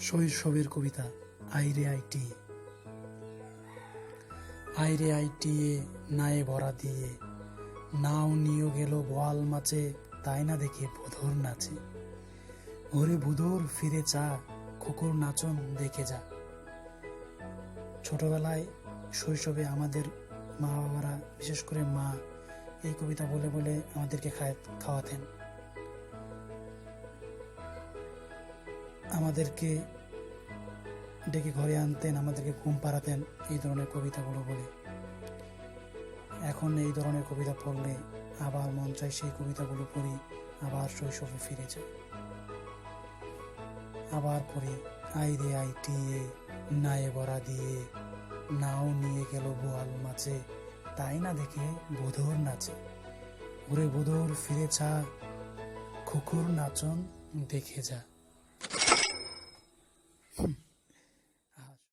শৈশবের কবিতা, আইরে আইটি। আইরে আইটি এ নায়ে ভরা দিয়ে, নাও নিয়ে গেল বোয়াল মাছে, তাই না দেখে বুধর নাচে। ওরে বুধর ফিরে চা, খোকর নাচন দেখে যা। ছোটবেলায় শৈশবে আমাদের মা বাবারা বিশেষ করে মা, এই কবিতা বলে বলে আমাদেরকে খাওয়াতেন। আমাদেরকে ডেকে ঘরে আনতেন, আমাদেরকে ঘুম পাড়াতেন, এই ধরনের কবিতাগুলো বলে। এখন এই ধরনের কবিতা পড়লে আবার মন চায় সেই কবিতাগুলো পড়ি, আবার শৈশবে ফিরে যাই। আবার পড়ি, আই রে আই টিয়ে নায়ে বড়া দিয়ে, নাও নিয়ে গেল বোয়াল মাছে তাই না দেখে বুধর নাচে। ঘুরে বুধর ফিরে চা খুকুর নাচন দেখে যা।